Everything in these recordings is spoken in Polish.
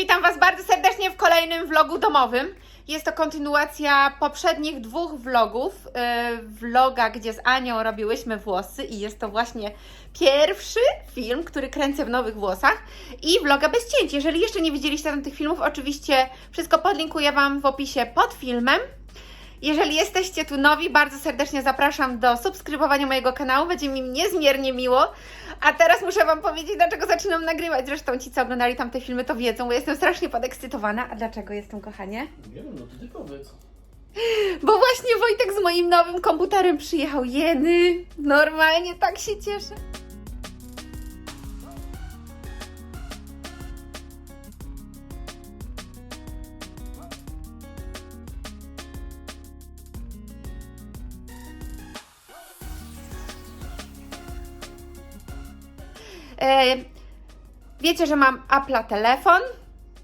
witam Was bardzo serdecznie w kolejnym vlogu domowym. Jest to kontynuacja poprzednich dwóch vlogów. Yy, vloga, gdzie z Anią robiłyśmy włosy i jest to właśnie pierwszy film, który kręcę w nowych włosach i vloga bez cięć. Jeżeli jeszcze nie widzieliście tych filmów, oczywiście wszystko podlinkuję Wam w opisie pod filmem. Jeżeli jesteście tu nowi, bardzo serdecznie zapraszam do subskrybowania mojego kanału, będzie mi niezmiernie miło. A teraz muszę Wam powiedzieć, dlaczego zaczynam nagrywać. Zresztą ci, co oglądali tamte filmy, to wiedzą, bo jestem strasznie podekscytowana. A dlaczego jestem, kochanie? Nie wiem, no to ty powiedz. Bo właśnie Wojtek z moim nowym komputerem przyjechał. Jeny, normalnie tak się cieszę. Wiecie, że mam Apple'a telefon.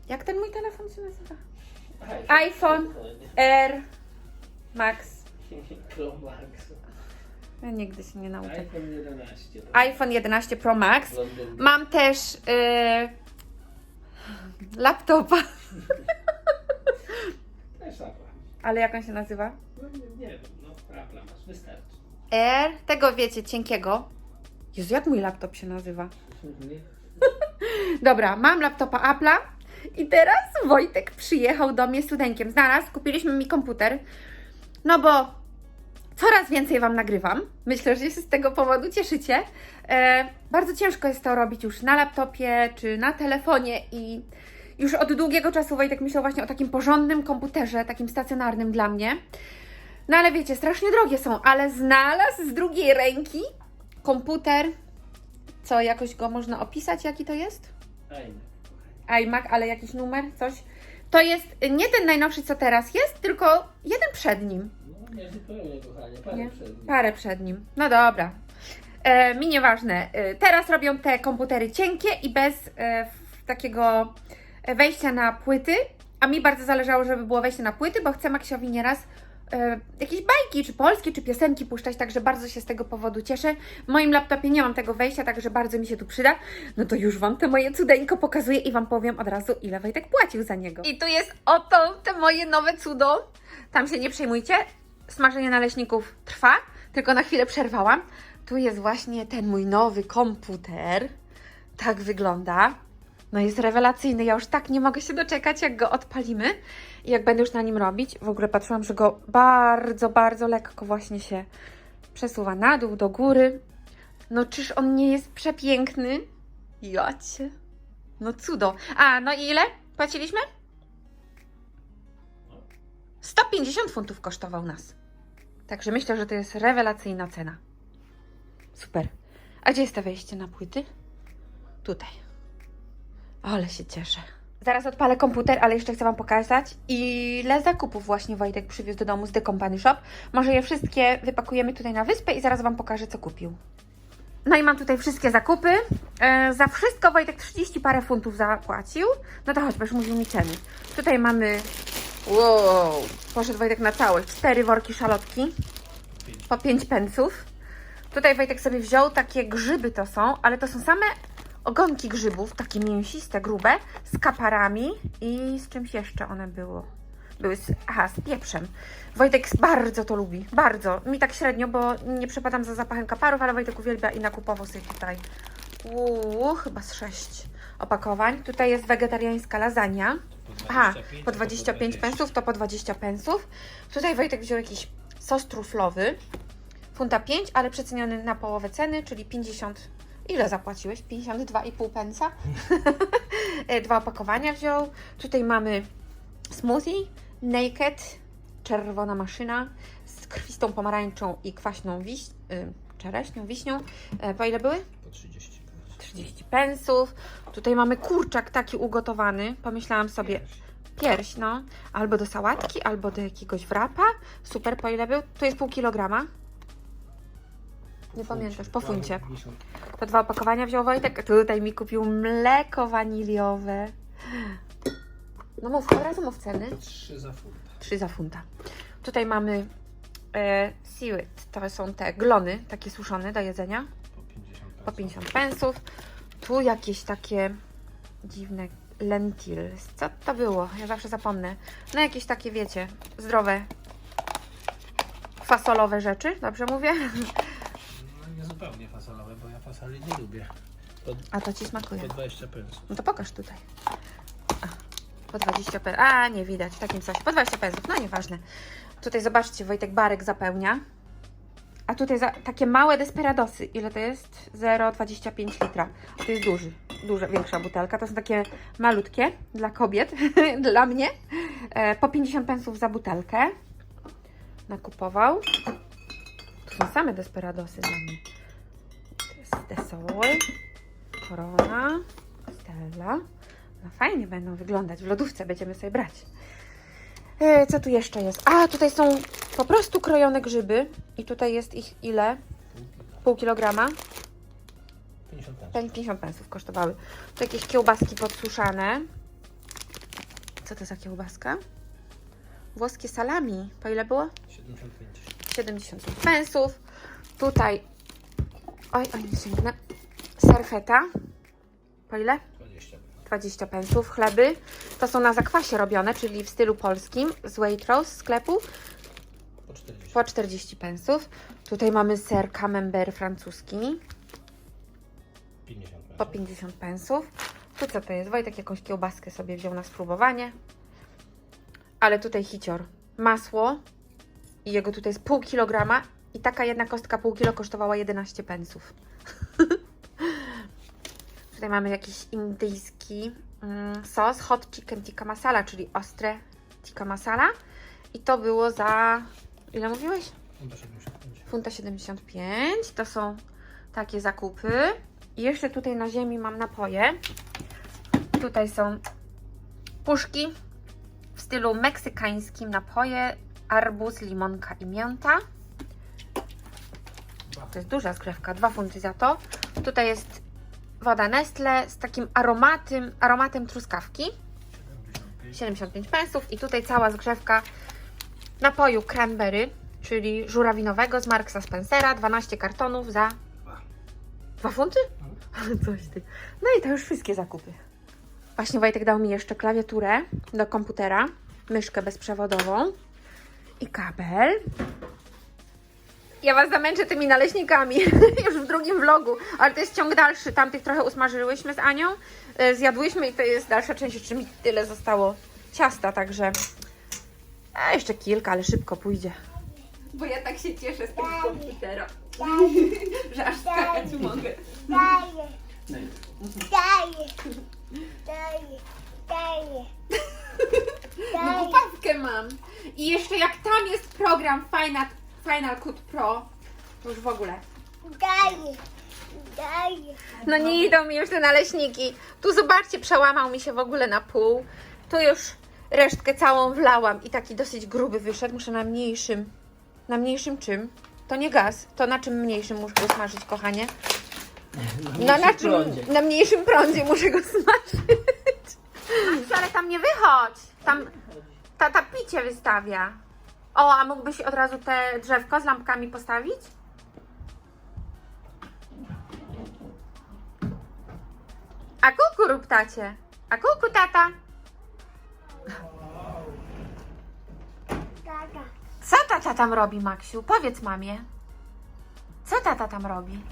Jak ten mój telefon się nazywa? iPhone R Max. Pro Max. Ja nigdy się nie nauczę. iPhone 11. to iPhone 11 Pro Max. Londyn. Mam też y, laptopa. Też Apple. Ale jak on się nazywa? No nie, nie wiem, no Apple masz, wystarczy. R, tego wiecie, cienkiego. Jezu, jak mój laptop się nazywa? Nie. Dobra, mam laptopa Apple'a i teraz Wojtek przyjechał do mnie studenkiem. Znalazł, kupiliśmy mi komputer. No bo coraz więcej Wam nagrywam. Myślę, że się z tego powodu cieszycie. E, bardzo ciężko jest to robić już na laptopie czy na telefonie i już od długiego czasu Wojtek myślał właśnie o takim porządnym komputerze, takim stacjonarnym dla mnie. No ale wiecie, strasznie drogie są, ale znalazł z drugiej ręki komputer. Co, jakoś go można opisać, jaki to jest? IMac, ale jakiś numer, coś. To jest nie ten najnowszy, co teraz jest, tylko jeden przed nim. No nie zupełnie, kochanie, parę Nie? przed nim. Parę przed nim. No dobra. E, mi nieważne. E, teraz robią te komputery cienkie i bez e, takiego wejścia na płyty. A mi bardzo zależało, żeby było wejście na płyty, bo chcę Maksiowi nieraz jakieś bajki, czy polskie, czy piosenki puszczać, także bardzo się z tego powodu cieszę. W moim laptopie nie mam tego wejścia, także bardzo mi się tu przyda. No to już Wam te moje cudeńko pokazuję i Wam powiem od razu, ile Wojtek płacił za niego. I tu jest oto te moje nowe cudo. Tam się nie przejmujcie. Smażenie naleśników trwa, tylko na chwilę przerwałam. Tu jest właśnie ten mój nowy komputer. Tak wygląda. No jest rewelacyjny. Ja już tak nie mogę się doczekać, jak go odpalimy i jak będę już na nim robić. W ogóle patrzyłam, że go bardzo, bardzo lekko właśnie się przesuwa na dół, do góry. No czyż on nie jest przepiękny? Jocie. No cudo. A, no i ile płaciliśmy? 150 funtów kosztował nas. Także myślę, że to jest rewelacyjna cena. Super. A gdzie jest to wejście na płyty? Tutaj. Ale się cieszę. Zaraz odpalę komputer, ale jeszcze chcę Wam pokazać, ile zakupów właśnie Wojtek przywiózł do domu z The Company Shop. Może je wszystkie wypakujemy tutaj na wyspę i zaraz Wam pokażę, co kupił. No i mam tutaj wszystkie zakupy. E, za wszystko Wojtek 30 parę funtów zapłacił. No to choćby już mówił mi ceny. Tutaj mamy Wow, poszedł Wojtek na całość. Cztery worki szalotki po 5 pensów. Tutaj Wojtek sobie wziął takie grzyby to są, ale to są same ogonki grzybów, takie mięsiste, grube, z kaparami i z czymś jeszcze one było. Były z, aha, z pieprzem. Wojtek bardzo to lubi, bardzo. Mi tak średnio, bo nie przepadam za zapachem kaparów, ale Wojtek uwielbia i nakupował sobie tutaj, uuu, chyba z sześć opakowań. Tutaj jest wegetariańska lasagna. Aha, po 25 pensów to po 20 pensów. Tutaj Wojtek wziął jakiś sos truflowy. Funta 5, ale przeceniony na połowę ceny, czyli 50. Ile zapłaciłeś? 52,5 pensa. E, Dwa opakowania wziął. Tutaj mamy smoothie, naked, czerwona maszyna z krwistą pomarańczą i kwaśną wiś... y, czereśnią, wiśnią. E, Po ile były? Po 30. 30 pensów. Tutaj mamy kurczak taki ugotowany. Pomyślałam sobie, pierś, no. Albo do sałatki, albo do jakiegoś wrapa. Super, po ile był? To jest pół kilograma. Nie pamiętasz, po funcie. To dwa opakowania wziął Wojtek. Tutaj mi kupił mleko waniliowe. No mów, od razu mów ceny. 3 za funta. 3 za funta. Tutaj mamy e. To są te glony, takie suszone do jedzenia Po 50 po 50 pensów. Tu jakieś takie dziwne lentils. Co to było? Ja zawsze zapomnę. No jakieś takie, wiecie, zdrowe, fasolowe rzeczy, dobrze mówię? Bo ja fasoli nie lubię. Po, A to Ci smakuje. po 20 pensów. No to pokaż tutaj. A, po 20 pensów. A, nie widać w takim coś. Po 20 pensów, no nieważne. Tutaj zobaczcie, Wojtek Barek zapełnia. A tutaj za, takie małe desperadosy. Ile to jest? 0,25 litra. To jest duży, duża, większa butelka. To są takie malutkie dla kobiet, dla mnie. E, po 50 pensów za butelkę. Nakupował. Tu są same desperadosy dla mnie. To jest Desol. Korona, Stella. No fajnie będą wyglądać. W lodówce będziemy sobie brać. E, co tu jeszcze jest? A, tutaj są po prostu krojone grzyby. I tutaj jest ich ile? Pół kilograma. 50 pensów. Pani 50 pensów kosztowały. Tu jakieś kiełbaski podsuszane. Co to za kiełbaska? Włoskie salami. Po ile było? 75. 75 pensów. Tutaj, oj, oj, sięgnę. Serfeta. Po ile? 20 pensów. 20 pensów. Chleby. To są na zakwasie robione, czyli w stylu polskim z Waitrose sklepu. Po 40. Po 40 pensów. Tutaj mamy ser camembert francuski. 50 pensów. Po 50 pensów. Tu co to jest? Wojtek jakąś kiełbaskę sobie wziął na spróbowanie. Ale tutaj hicior. Masło. I jego tutaj jest pół kilograma. I taka jedna kostka pół kilo kosztowała 11 pensów. tutaj mamy jakiś indyjski mm, sos. Hot chicken tikka masala, czyli ostre tikka masala. I to było za... Ile mówiłeś? Funta 75. Funta 75. To są takie zakupy. I jeszcze tutaj na ziemi mam napoje. Tutaj są puszki w stylu meksykańskim napoje. Arbuz, limonka i mięta. To jest duża zgrzewka, 2 funty za to. Tutaj jest woda Nestle z takim aromatem, aromatem truskawki. 75. 75 pensów i tutaj cała zgrzewka napoju cranberry, czyli żurawinowego z Marksa Spencera, 12 kartonów za 2 funty? Coś ty. No i to już wszystkie zakupy. Właśnie Wojtek dał mi jeszcze klawiaturę do komputera, myszkę bezprzewodową i kabel. Ja Was zamęczę tymi naleśnikami już w drugim vlogu, ale to jest ciąg dalszy. Tamtych trochę usmażyłyśmy z Anią, e, zjadłyśmy i to jest dalsza część. Jeszcze mi tyle zostało ciasta, także a jeszcze kilka, ale szybko pójdzie. Bo ja tak się cieszę z tego komputera, że aż skakać mogę. Daję, daję, daję, daję, No mam. I jeszcze jak tam jest program Final, Final Cut Pro, to już w ogóle. daję, daję. No nie idą mi już te naleśniki. Tu zobaczcie, przełamał mi się w ogóle na pół. Tu już resztkę całą wlałam i taki dosyć gruby wyszedł. Muszę na mniejszym. Na mniejszym czym? To nie gaz. To na czym mniejszym muszę go smażyć, kochanie? No na czym? prądzie. Na mniejszym prądzie muszę go smażyć. Ale tam nie wychodź. Tam tata picie wystawia. O, a mógłbyś od razu te drzewko z lampkami postawić? A kuku rób tacie. A kuku tata. Tata, Co tata tam robi, Maksiu? Powiedz mamie. Co tata tam robi?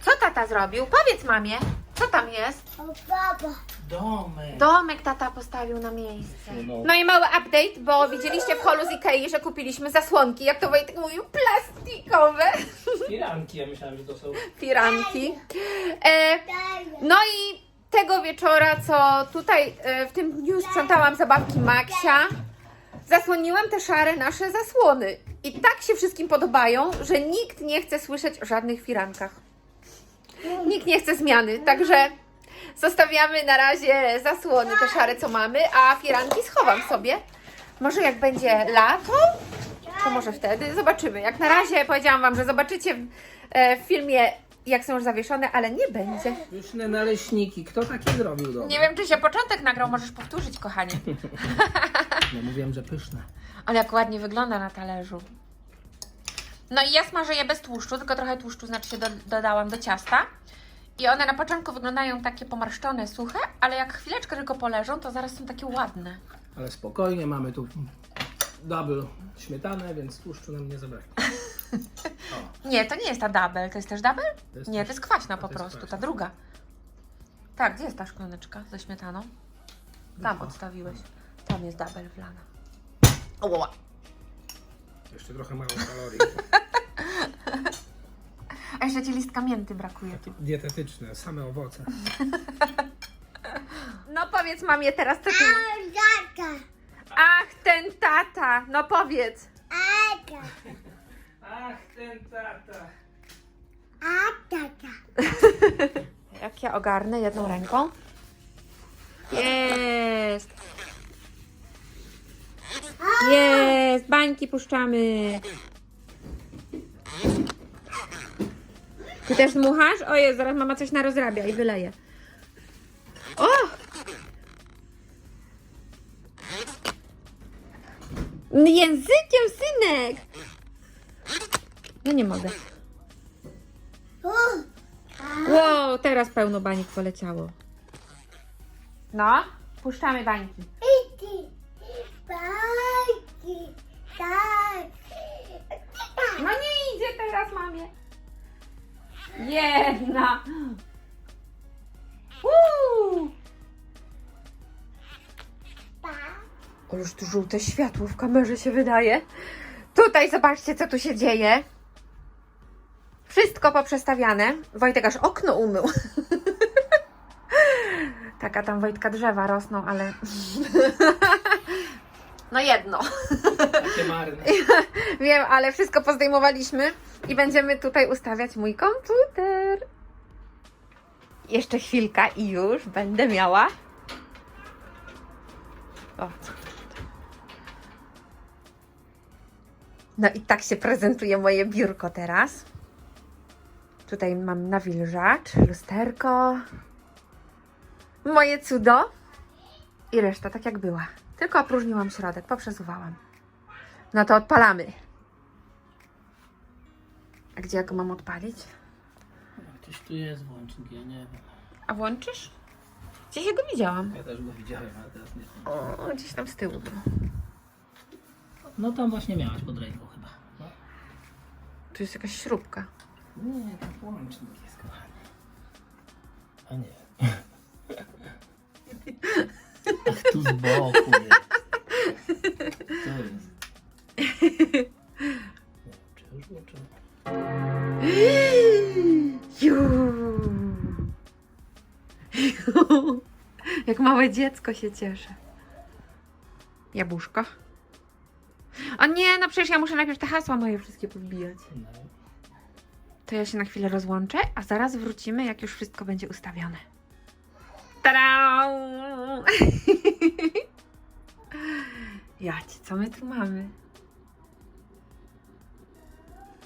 Co tata zrobił? Powiedz mamie. Co tam jest? o baba, Domek. Domek tata postawił na miejsce. No. No i mały update, bo widzieliście w holu z Ikei, że kupiliśmy zasłonki, jak to Wojtek mówił, plastikowe Firanki, ja myślałem, że to są... firanki. E, daję, no i tego wieczora, co tutaj e, w tym dniu sprzątałam zabawki Maksia, zasłoniłam te szare nasze zasłony. I tak się wszystkim podobają, że nikt nie chce słyszeć o żadnych firankach. Nikt nie chce zmiany, także zostawiamy na razie zasłony te szare, co mamy, a firanki schowam sobie. Może jak będzie lato, to może wtedy zobaczymy. Jak na razie powiedziałam Wam, że zobaczycie w, e, w filmie, jak są już zawieszone, ale nie będzie. Pyszne naleśniki. Kto takie zrobił domek? Nie wiem, czy się początek nagrał, możesz powtórzyć, kochanie. No mówiłem, że pyszne. Ale jak ładnie wygląda na talerzu. No i ja smażę je bez tłuszczu, tylko trochę tłuszczu znaczy się do, dodałam do ciasta. I one na początku wyglądają takie pomarszczone, suche, ale jak chwileczkę tylko poleżą, to zaraz są takie ładne. Ale spokojnie, mamy tu double śmietanę, więc tłuszczu nam nie zabraknie. O, Nie, to nie jest ta double, to jest też double? to jest Nie, to jest kwaśna po jest prostu, ta kwaśna. druga. Tak, gdzie jest ta szklaneczka ze śmietaną? Tam Dobra. odstawiłeś. Tam jest double wlana. Oła. Jeszcze trochę mało kalorii. A jeszcze ci listka mięty brakuje tu. Dietetyczne, same owoce. No powiedz mamie teraz, co ty... Tata. Ach, ten tata! No powiedz. Tata. Ach, ten tata. A tata. Jak ja ogarnę jedną ręką. Jest! Jest! Bańki puszczamy. Ty też dmuchasz? O jest, zaraz mama coś narozrabia i wyleje. O! Językiem, synek! No nie mogę. O. Wow, teraz pełno bańek poleciało. No, puszczamy bańki. Tak. No nie idzie teraz, mamie. Jedna. Uuu. Już tu żółte światło w kamerze się wydaje. Tutaj zobaczcie, co tu się dzieje. Wszystko poprzestawiane. Wojtek aż okno umył. Taka tam Wojtka drzewa rosną, ale... No jedno. Takie marne. Wiem, ale wszystko pozdejmowaliśmy i będziemy tutaj ustawiać mój komputer. Jeszcze chwilka i już będę miała. O. No i tak się prezentuje moje biurko teraz. Tutaj mam nawilżacz, lusterko, moje cudo i reszta tak jak była. Tylko opróżniłam środek, poprzesuwałam. No to odpalamy. A gdzie ja go mam odpalić? Ktoś tu jest włącznik, ja nie wiem. A włączysz? Gdzieś ja go widziałam. Ja też go widziałem, ale teraz nie. O, gdzieś tam z tyłu był. No tam właśnie miałaś pod ręką chyba. No. Tu jest jakaś śrubka. Nie, tam włącznik jest kochany. A nie. Ach, tu z boku jest. Jest? Czy. Jak małe dziecko się cieszy. Jabłuszko. O nie, no przecież ja muszę najpierw te hasła moje wszystkie podbijać. To ja się na chwilę rozłączę, a zaraz wrócimy, jak już wszystko będzie ustawione. Tada! Jacie, co my tu mamy?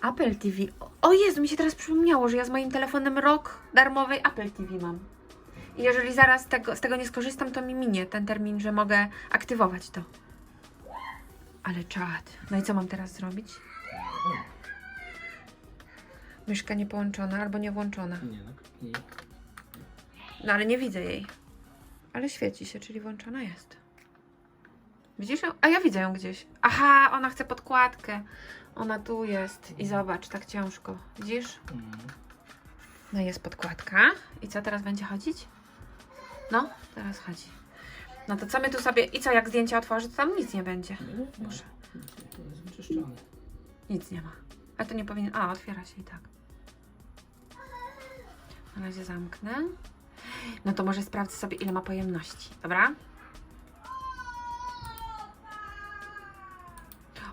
Apple TV. O Jezu, mi się teraz przypomniało, że ja z moim telefonem rok darmowej Apple TV mam. I jeżeli zaraz tego, z tego nie skorzystam, to mi minie ten termin, że mogę aktywować to. Ale czad. No i co mam teraz zrobić? Myszka nie połączona albo nie włączona. Nie, no. Nie. No ale nie widzę jej. Ale świeci się, czyli włączona jest. Widzisz ją? A ja widzę ją gdzieś. Aha, ona chce podkładkę. Ona tu jest. I zobacz, tak ciężko. Widzisz? Mm. No jest podkładka. I co teraz będzie chodzić? No, teraz chodzi. No to co my tu sobie... I co, jak zdjęcie otworzy, to tam nic nie będzie. Muszę. To jest wyczyszczone. Nic nie ma. A to nie powinien... A, otwiera się i tak. Na razie zamknę. No to może sprawdzę sobie, ile ma pojemności. Dobra?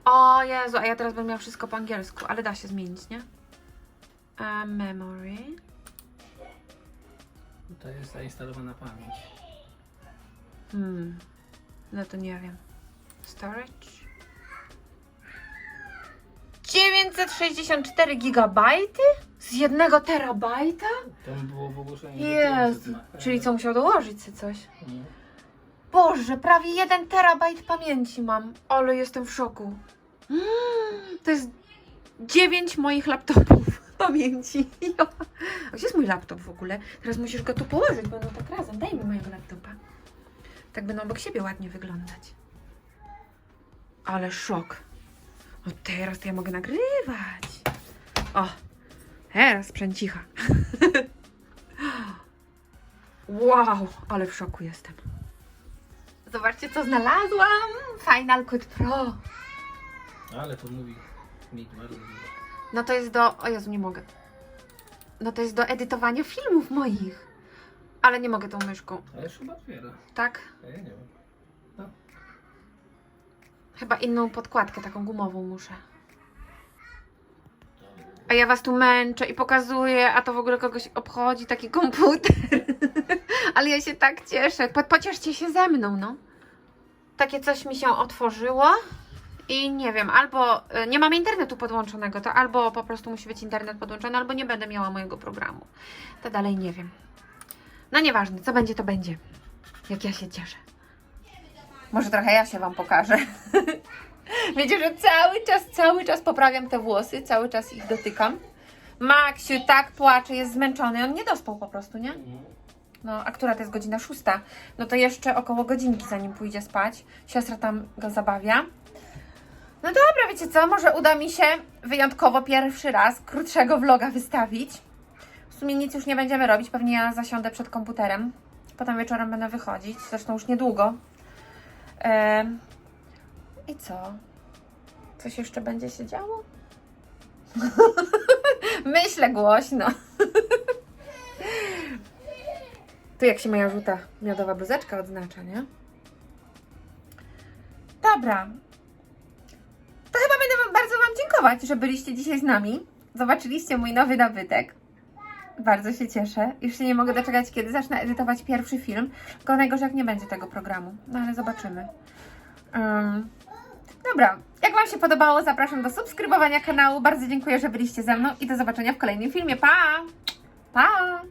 O Jezu, a ja teraz bym miała wszystko po angielsku, ale da się zmienić, nie? A memory. To jest zainstalowana pamięć. Hmm. No to nie wiem. Storage. 964 gigabajty? Z jednego terabajta? Tam było w ogłoszeniu. że Jezu. 500 ma. Czyli co, musiał dołożyć sobie coś? Nie. Boże, prawie 1 terabajt pamięci mam. Ale jestem w szoku. Mm, to jest 9 moich laptopów. pamięci. A gdzie jest mój laptop w ogóle? Teraz musisz go tu położyć, będą tak razem. Daj mi mojego laptopa. Tak będą obok siebie ładnie wyglądać. Ale szok. O, teraz to ja mogę nagrywać. O, teraz sprzęcicha. wow, ale w szoku jestem. Zobaczcie, co znalazłam. Final Cut Pro. Ale to mówi mi bardzo dużo. No to jest do. O Jezu, nie mogę. No to jest do edytowania filmów moich. Ale nie mogę tą myszką, Ale już chyba otwiera. tak? A ja nie wiem. Chyba inną podkładkę, taką gumową muszę. A ja was tu męczę i pokazuję, a to w ogóle kogoś obchodzi taki komputer. Ale ja się tak cieszę. Po, pocieszcie się ze mną, no. Takie coś mi się otworzyło i nie wiem, albo y, nie mamy internetu podłączonego, to albo po prostu musi być internet podłączony, albo nie będę miała mojego programu. To dalej nie wiem. No nieważne, co będzie, to będzie. Jak ja się cieszę. Może trochę ja się Wam pokażę. Wiecie, że cały czas, cały czas poprawiam te włosy, cały czas ich dotykam. Maksiu tak płacze, jest zmęczony, on nie dospał po prostu, nie? No, a która to jest godzina szósta? No to jeszcze około godzinki, zanim pójdzie spać. Siostra tam go zabawia. No dobra, wiecie co, może uda mi się wyjątkowo pierwszy raz krótszego vloga wystawić. W sumie nic już nie będziemy robić, pewnie ja zasiądę przed komputerem. Potem wieczorem będę wychodzić, zresztą już niedługo. I co? Coś jeszcze będzie się działo? Myślę głośno. tu jak się moja żółta miodowa bluzeczka odznacza, nie? Dobra. To chyba będę bardzo Wam dziękować, że byliście dzisiaj z nami. Zobaczyliście mój nowy nabytek. Bardzo się cieszę. Już się nie mogę doczekać, kiedy zacznę edytować pierwszy film. Tylko najgorzej, jak nie będzie tego programu. No ale zobaczymy. Um, dobra, jak Wam się podobało, zapraszam do subskrybowania kanału. Bardzo dziękuję, że byliście ze mną i do zobaczenia w kolejnym filmie. Pa! Pa!